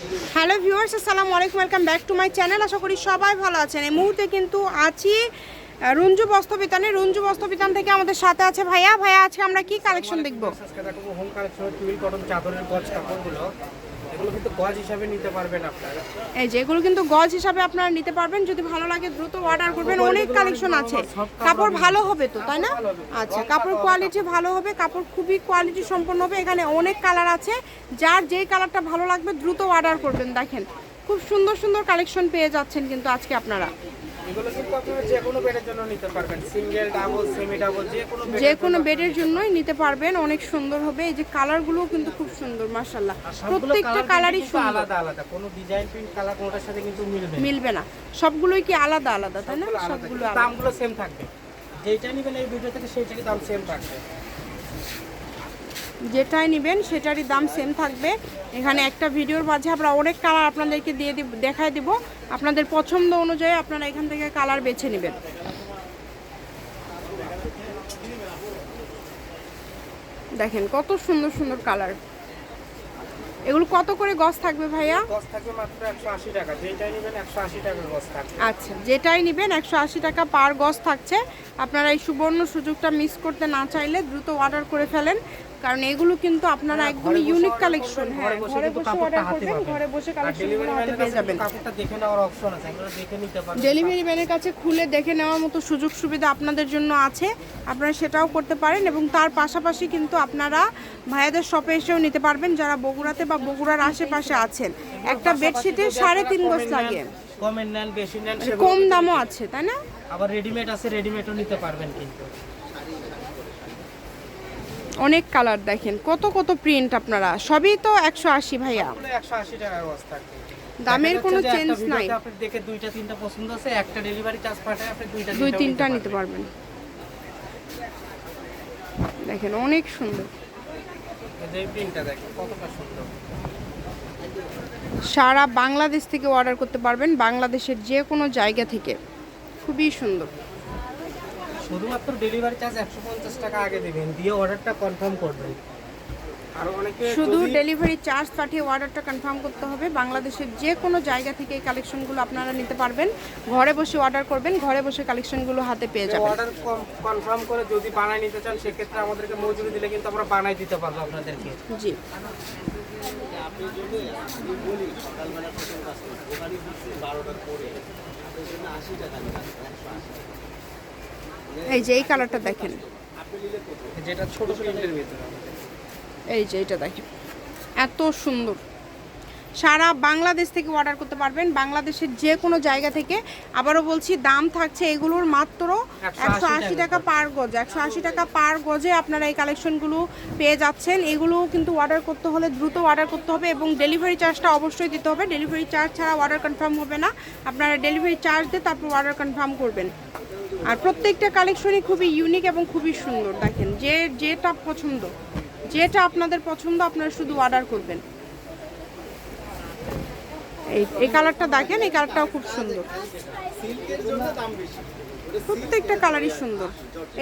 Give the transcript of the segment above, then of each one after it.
Hello viewers আসসালামু আলাইকুম welcome back to my channel আশা করি সবাই ভালো আছেন এই মুহূর্তে কিন্তু আছি রঞ্জু বস্ত্রবিতানে রঞ্জু বস্ত্রবিতান থেকে আমাদের সাথে আছে ভাইয়া ভাইয়া আজকে আমরা কি কালেকশন দেখব হোম কালেকশন চাদরের কাপড়গুলো এগুলো কিন্তু গজ হিসাবে নিতে পারবেন আপনারা। এই যে এগুলো কিন্তু গজ হিসাবে আপনারা নিতে পারবেন। যদি ভালো লাগে দ্রুত অর্ডার করবেন। অনেক কালেকশন আছে। কাপড় ভালো হবে তো তাই না? আচ্ছা কাপড় কোয়ালিটি ভালো হবে। কাপড় খুবই কোয়ালিটি সম্পন্ন হবে। এখানে অনেক কালার আছে। যার যেই কালারটা ভালো লাগবে দ্রুত অর্ডার করবেন। দেখেন খুব সুন্দর সুন্দর কালেকশন পেয়ে যাচ্ছেন কিন্তু আজকে আপনারা। এগুলো কিন্তু আপনারা যে কোনো বেডের জন্য নিতে পারবেন। সিঙ্গেল ডাবল সেমি ডাবল যে কোনো যে কোনো বেডের জন্যই নিতে পারবেন অনেক সুন্দর হবে। এই যে কালারগুলোও কিন্তু খুব সুন্দর সবগুলো প্রত্যেকটা কালারই সুন্দর। আলাদা আলাদা। কোনো ডিজাইন প্রিন্ট কালার কোনোটার সাথে কিন্তু মিলবে না। মিলবে না। সবগুলোই কি আলাদা আলাদা তাই না? সবগুলো দামগুলো সেম থাকবে। যেটা নেবেন এই ভিডিও থেকে সেইটারই দাম সেম থাকবে। যেটাই নেবেন সেটারই দাম সেম থাকবে। এখানে একটা ভিডিওর মাঝে আমরা অনেক কালার আপনাদেরকে দিয়ে দিব দেখায় দিব। আপনাদের পছন্দ অনুযায়ী আপনারা এখান থেকে কালার বেছে নেবেন। দেখেন কত সুন্দর সুন্দর কালার এগুলো কত করে গজ থাকবে ভাইয়া? গজ থাকবে মাত্র একশো আশি টাকা। যেটাই নেবেন একশো আশি গজ থাকবে। আচ্ছা যেটাই নেবেন একশো আশি টাকা পার গজ থাকছে। আপনারা এই সুবর্ণ সুযোগটা মিস করতে না চাইলে দ্রুত অর্ডার করে ফেলেন। কারণ এগুলো কিন্তু আপনারা একদম ইউনিক কালেকশন হ্যাঁ ঘরে বসে অর্ডার করবেন ঘরে বসে কালেকশনগুলো হাতে পেয়ে যাবেন। কাপড়টা দেখে নেওয়ার অপশন আছে এগুলো দেখে নিতে পারবেন। ডেলিভারি ম্যানের কাছে খুলে দেখে নেওয়ার মতো সুযোগ সুবিধা আপনাদের জন্য আছে আপনারা সেটাও করতে পারেন এবং তার পাশাপাশি কিন্তু আপনারা ভাইয়াদের শপে এসেও নিতে পারবেন যারা বগুড়াতে বা বগুড়ার আশেপাশে আছেন। একটা বেডশিটে সাড়ে তিন গজ লাগে। মানে কম দামও আছে তাই না? আবার রেডিমেড আছে রেডিমেডও নিতে পারবেন কিন্তু। অনেক কালার দেখেন কত কত প্রিন্ট আপনারা? সবই তো একশো আশি ভাইয়া। দামের কোনো চেঞ্জ নাই। ভিডিওতে দেখে দুইটা তিনটা পছন্দ আছে একটা ডেলিভারি চার্জ পাঠায় আপনি দুইটা দুই তিনটা নিতে পারবেন। দেখেন অনেক সুন্দর। সারা বাংলাদেশ থেকে অর্ডার করতে পারবেন বাংলাদেশের যে কোনো জায়গা থেকে। খুবই সুন্দর। শুধুমাত্র ডেলিভারি চার্জ একশো পঞ্চাশ টাকা আগে দেবেন দিয়ে অর্ডারটা কনফার্ম করবেন। শুধু ডেলিভারি চার্জ পাঠিয়ে অর্ডারটা কনফার্ম করতে হবে। বাংলাদেশের যে কোনো জায়গা থেকে এই কালেকশনগুলো আপনারা নিতে পারবেন। ঘরে বসে অর্ডার করবেন ঘরে বসে কালেকশনগুলো হাতে পেয়ে যাবেন। অর্ডার কনফার্ম করে যদি বানাই নিতে চান সেক্ষেত্রে আমাদেরকে মজুরি দিলে কিন্তু আমরা বানাই দিতে পারব আপনাদেরকে। জি। এই যে এই কালারটা দেখেন। যেটা ছোট প্রিন্টের ভিতরে। এই যে এটা দেখেন। এত সুন্দর। সারা বাংলাদেশ থেকে অর্ডার করতে পারবেন। বাংলাদেশের যে কোনো জায়গা থেকে। আবারও বলছি দাম থাকছে এগুলোর মাত্র একশো আশি টাকা পার গজ। একশো আশি টাকা পার গজে আপনারা এই কালেকশনগুলো পেয়ে যাচ্ছেন। এগুলো কিন্তু অর্ডার করতে হলে দ্রুত অর্ডার করতে হবে এবং ডেলিভারি চার্জটা অবশ্যই দিতে হবে। ডেলিভারি চার্জ ছাড়া অর্ডার কনফার্ম হবে না। আপনারা ডেলিভারি চার্জ দিয়ে তারপর অর্ডার কনফার্ম করবেন। আর প্রত্যেকটা কালেকশনই খুবই ইউনিক এবং খুবই সুন্দর দেখেন যে যেটা পছন্দ যেটা আপনাদের পছন্দ আপনারা শুধু অর্ডার করবেন। এই এই কালারটা দেখেন এই কালারটাও খুব সুন্দর। প্রত্যেকটা কালারই সুন্দর।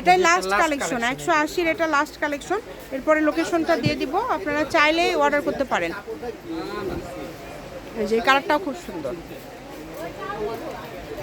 এটাই লাস্ট কালেকশন একশো আশির এটা লাস্ট কালেকশন এরপরে লোকেশনটা দিয়ে দিব আপনারা চাইলে অর্ডার করতে পারেন। যে কালারটাও খুব সুন্দর।